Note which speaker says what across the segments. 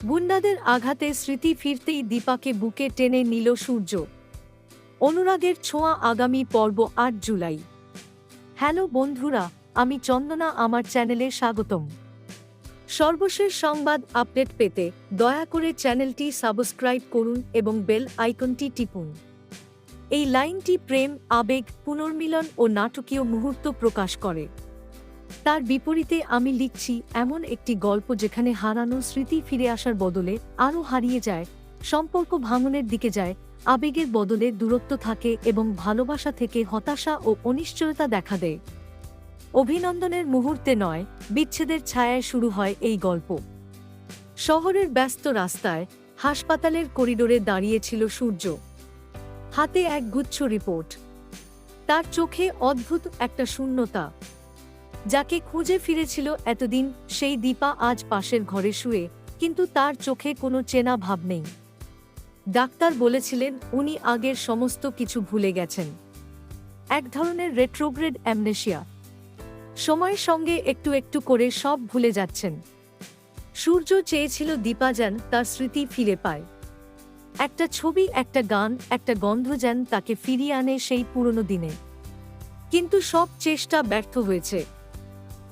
Speaker 1: গুন্ডাদের আঘাতে স্মৃতি ফিরতেই দীপাকে বুকে টেনে নিল সূর্য। অনুরাগের ছোঁয়া আগামী পর্ব আট জুলাই। হ্যালো বন্ধুরা, আমি চন্দনা, আমার চ্যানেলে স্বাগতম। সর্বশেষ সংবাদ আপডেট পেতে দয়া করে চ্যানেলটি সাবস্ক্রাইব করুন এবং বেল আইকনটি টিপুন। এই লাইনটি প্রেম, আবেগ, পুনর্মিলন ও নাটকীয় মুহূর্ত প্রকাশ করে। তার বিপরীতে আমি লিখছি, এমন একটি গল্প যেখানে হারানো স্মৃতি ফিরে আসার বদলে আরও হারিয়ে যায়, সম্পর্ক ভাঙনের দিকে যায়, আবেগের বদলে দূরত্ব থাকে এবং ভালোবাসা থেকে হতাশা ও অনিশ্চয়তা দেখা দেয়। অভিনন্দনের মুহূর্তে নয়, বিচ্ছেদের ছায়ায় শুরু হয় এই গল্প। শহরের ব্যস্ত রাস্তায়, হাসপাতালের করিডোরে দাঁড়িয়েছিল সূর্য। হাতে এক গুচ্ছ রিপোর্ট। তার চোখে অদ্ভুত একটা শূন্যতা। যাকে খুঁজে ফিরেছিল এতদিন, সেই দীপা আজ পাশের ঘরে শুয়ে, কিন্তু তার চোখে কোনো চেনা ভাব নেই। ডাক্তার বলেছিলেন, উনি আগের সমস্ত কিছু ভুলে গেছেন। এক ধরনের রেট্রোগ্রেড অ্যামনেশিয়া সময়ের সঙ্গে একটু একটু করে সব ভুলে যাচ্ছেন। সূর্য চেয়েছিল দীপা যেন তার স্মৃতি ফিরে পায়। একটা ছবি, একটা গান, একটা গন্ধ যেন তাকে ফিরিয়ে আনে সেই পুরনো দিনে। কিন্তু সব চেষ্টা ব্যর্থ হয়েছে।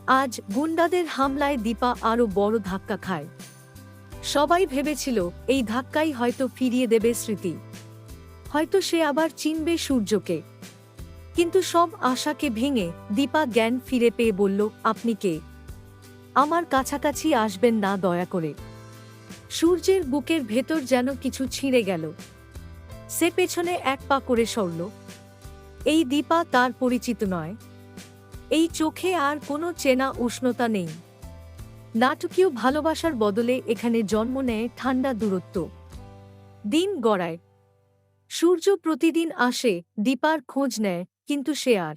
Speaker 1: আজ গুন্ডাদের হামলায় দীপা আরও বড় ধাক্কা খায়। সবাই ভেবেছিল এই ধাক্কাই হয়তো ফিরিয়ে দেবে স্মৃতি। হয়তো সে আবার চিনবে সূর্যকে। কিন্তু সব আশাকে ভেঙে দীপা জ্ঞান ফিরে পেয়ে বলল, আপনি কে? আমার কাছাকাছি আসবেন না দয়া করে। সূর্যের বুকের ভেতর যেন কিছু ছিঁড়ে গেল। সে পেছনে এক পা করে সরল। এই দীপা তার পরিচিত নয়। এই চোখে আর কোনো চেনা উষ্ণতা নেই। নাটকীয় ভালোবাসার বদলে এখানে জন্ম নেয় ঠান্ডা দূরত্ব। দিন গড়ায়। সূর্য প্রতিদিন আসে, দীপার খোঁজ নেয়, কিন্তু সে আর